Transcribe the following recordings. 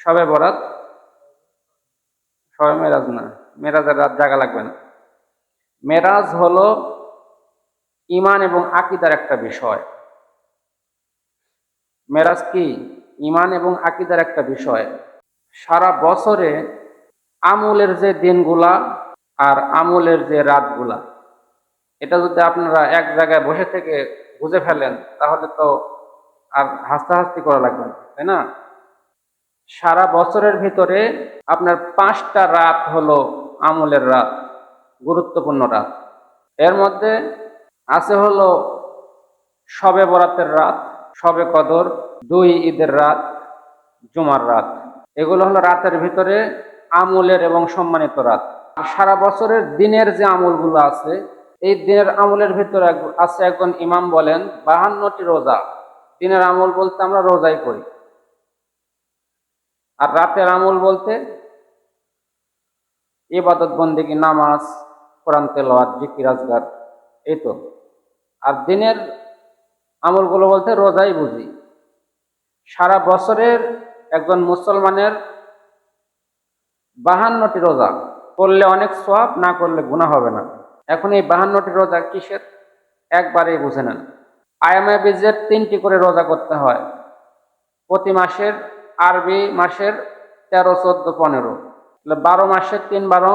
সবে বরাত। সবে মেরাজ না, মেরাজের রাত জাগা লাগবে না। মেরাজ হলো ইমান এবং আকিদার একটা বিষয়। মেরাজ কি? ইমান এবং আকিদার একটা বিষয়। সারা বছরে আমলের যে দিনগুলা আর আমলের যে রাতগুলা, এটা যদি আপনারা এক জায়গায় বসে থেকে বুঝে ফেলেন, তাহলে তো আর হাসতাহাস্তি করা লাগবে না, তাই না? সারা বছরের ভিতরে আপনার পাঁচটা রাত হলো আমলের রাত, গুরুত্বপূর্ণ রাত। এর মধ্যে আছে হলো সবে বরাতের রাত, সবে কদর, দুই ঈদের রাত, জুমার রাত। এগুলো হলো রাতের ভিতরে আমলের এবং সম্মানিত রাত। সারা বছরের দিনের যে আমলগুলো আছে, এই দিনের আমলের ভিতরে আছে একজন ইমাম বলেন, বাহান্নটি রোজা। দিনের আমল বলতে আমরা রোজাই করি আর রাতের আমল বলতে ইবাদত বন্দিগি, নামাজ, কোরআন, তেলাওয়াত, জিকির আজগার এই তো। আর দিনের আমলগুলো বলতে রোজাই বুঝি। সারা বছরের একজন মুসলমানের বাহান্নটি রোজা, করলে অনেক সোয়াব না করলে গুণা হবে না। এখন এই বাহান্নটি রোজা কিসের? একবারেই বুঝে নেন। আয়ামে বীজের তিনটি করে রোজা করতে হয়। প্রতি মাসের আরবি মাসের তেরো, চোদ্দ, পনেরো। বারো মাসের তিন বারো,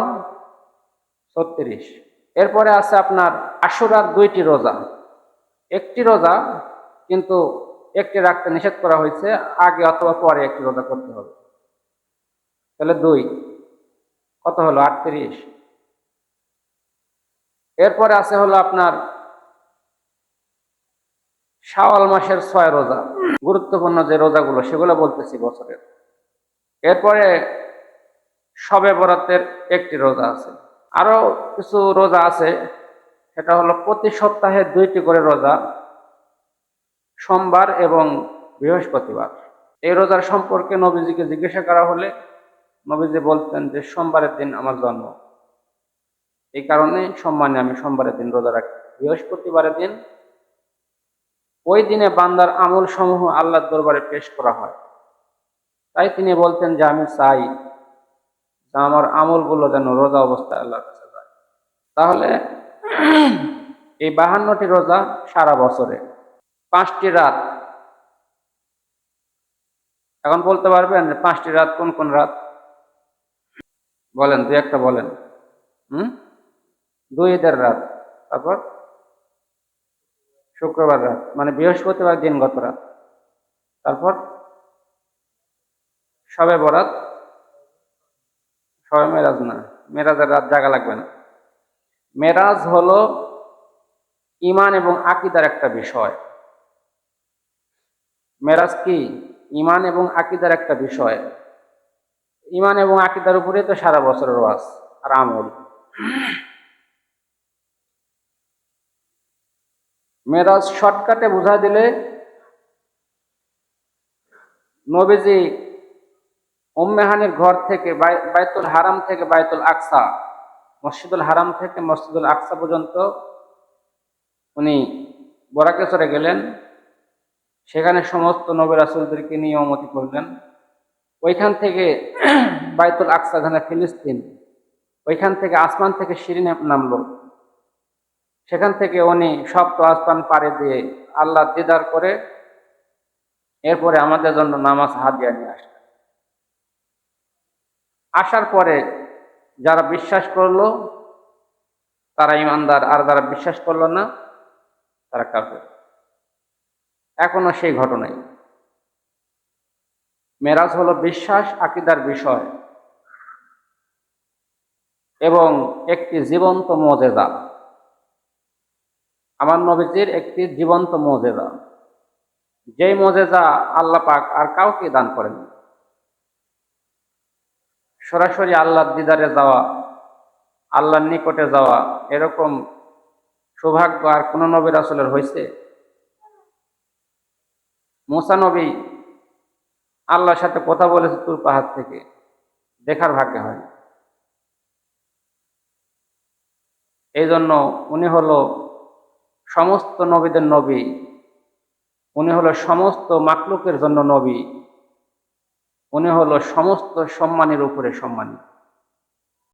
ছত্রিশ। এরপরে আছে আপনার আশুরার দুইটি রোজা। একটি রোজা কিন্তু একটি রাখতে নিষেধ করা হয়েছে, আগে অথবা পরে একটি রোজা করতে হবে। তাহলে দুই। কত হলো? আটত্রিশ। এরপরে আছে হলো আপনার শাওয়াল মাসের ছয় রোজা, গুরুত্বপূর্ণ যে রোজাগুলো, সেগুলো বলতেছি বছরের। এরপরে সবে বরাতের একটি রোজা আছে। আরও কিছু রোজা আছে, সেটা হলো প্রতি সপ্তাহে দুইটি করে রোজা, সোমবার এবং বৃহস্পতিবার। এই রোজার সম্পর্কে নবীজিকে জিজ্ঞাসা করা হলে নবীজি বলতেন যে, সোমবারের দিন আমার জন্ম। এই কারণে সম্মানে আমি সোমবারের দিন রোজা রাখি। বৃহস্পতিবারের দিন ওই দিনে বান্দার আমল সমূহ আল্লাহর দরবারে পেশ করা হয়। তাই তিনি বলতেন যে, আমি চাই আমার আমলগুলো যেন রোজা অবস্থায় আল্লাহর কাছে যায়। তাহলে এই বাহান্নটি রোজা সারা বছরে, পাঁচটি রাত। এখন বলতে পারবেন যে, পাঁচটি রাত কোন কোন রাত? বলেন, দুই একটা বলেন। হুম? দুই ঈদের রাত। তারপর? শুক্রবার রাত মানে বৃহস্পতিবার দিন গত রাত। তারপর সবে বরাত, সবে মেরাজ না, মেরাজের রাত জাগা লাগবে না। মেরাজ হলো ইমান এবং আকিদার একটা বিষয়। মেরাজ কি? ইমান এবং আকিদার একটা বিষয়। ইমান এবং আকিদার উপরে তো সারা বছরের ওয়াজ আর আমল। মেরাজ শর্টকাটে বুঝা দিলে, নবীজি উম্মেহানির ঘর থেকে বাইতুল হারাম থেকে বাইতুল আকসা, মসজিদুল হারাম থেকে মসজিদুল আকসা পর্যন্ত উনি বরাকে গেলেন। সেখানে সমস্ত নবী রাসুলদেরকে নিয়ে অনুমতি করলেন। ওইখান থেকে বাইতুল আকসা যেখানে ফিলিস্তিন, ওইখান থেকে আসমান থেকে সিঁড়ি নামলো। সেখান থেকে উনি সপ্ত আসমান পাড়ে দিয়ে আল্লাহ দিদার করে এরপরে আমাদের জন্য নামাজ হাদিয়া নিয়ে আসলেন। আসার পরে যারা বিশ্বাস করল, তারা ইমানদার, আর যারা বিশ্বাস করল না, তারা কাফের। এখনও সেই ঘটনাই। মেরাজ হলো বিশ্বাস, আকিদার বিষয় এবং একটি জীবন্ত মজেদা। আমার নবীজির একটি জীবন্ত মজেদা যেই মজেদা আল্লাহ পাক আর কাউকে দান করেন সরাসরি আল্লাহর দিদারে যাওয়া, আল্লাহর নিকটে যাওয়া এরকম সৌভাগ্য আর কোন নবীর আসলের হয়েছে মোসা নবী আল্লাহর সাথে কথা বলেছে তুর পাহাড় থেকে, দেখার ভাগ্য হয় এই জন্য উনি হলো সমস্ত নবীদের নবী। উনি হলো সমস্ত মাকলুকের জন্য নবী। উনি হলো সমস্ত সম্মানের উপরে সম্মানী